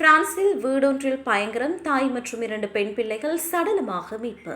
பிரான்சில் வீடொன்றில் பயங்கரம் தாய் மற்றும் இரண்டு பெண் பிள்ளைகள் சடலமாக மீட்பு.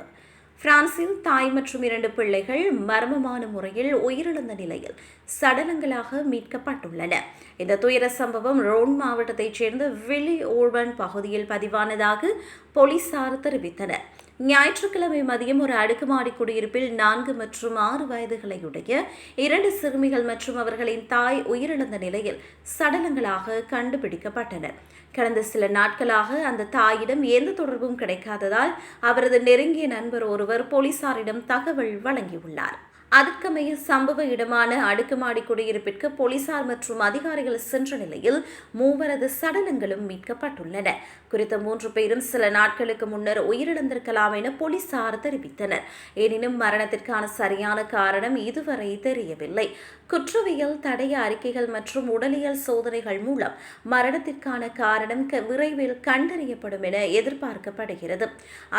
பிரான்சில் தாய் மற்றும் இரண்டு பிள்ளைகள் மர்மமான முறையில் உயிரிழந்த நிலையில் சடலங்களாக மீட்கப்பட்டுள்ளன. இந்த துயர சம்பவம் ரோன் மாவட்டத்தைச் சேர்ந்த வில்லி ஓர்வன் பகுதியில் பதிவானதாக போலீசார் தெரிவித்தனர். ஞாயிற்றுக்கிழமை மதியம் ஒரு அடுக்குமாடி குடியிருப்பில் நான்கு மற்றும் ஆறு வயதுகளையுடைய இரண்டு சிறுமிகள் மற்றும் அவர்களின் தாய் உயிரிழந்த நிலையில் சடலங்களாக கண்டுபிடிக்கப்பட்டனர். கடந்த சில நாட்களாக அந்த தாயிடம் எந்த தொடர்பும் கிடைக்காததால் அவரது நெருங்கிய நண்பர் ஒருவர் போலீசாரிடம் தகவல் வழங்கியுள்ளார். அதற்கமைய சம்பவ இடமான அடுக்குமாடி குடியிருப்பிற்கு போலீசார் மற்றும் அதிகாரிகள் சென்ற நிலையில் மூவரது சடலங்களும் மீட்கப்பட்டுள்ளன. குறித்த மூன்று பேரும் சில நாட்களுக்கு முன்னர் உயிரிழந்திருக்கலாம் என போலீசார் தெரிவித்தனர். எனினும் மரணத்திற்கான சரியான காரணம் இதுவரை தெரியவில்லை. குற்றவியல் தடைய அறிக்கைகள் மற்றும் உடலியல் சோதனைகள் மூலம் மரணத்திற்கான காரணம் விரைவில் கண்டறியப்படும் என எதிர்பார்க்கப்படுகிறது.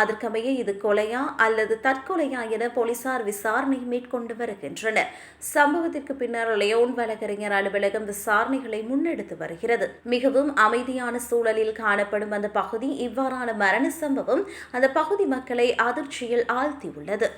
அதற்கமைய இது கொலையா அல்லது தற்கொலையா என போலீசார் விசாரணை மேற்கொண்டு கொண்டு வருகின்றனர் சம்பவத்திற்கு பின்னர் லியோன் வழக்கறிஞர் அலுவலகம் விசாரணைகளை முன்னெடுத்து வருகிறது. மிகவும் அமைதியான சூழலில் காணப்படும் அந்த பகுதி இவ்வாறான மரண சம்பவம் அந்த பகுதி மக்களை அதிர்ச்சியில் ஆழ்த்தியுள்ளது.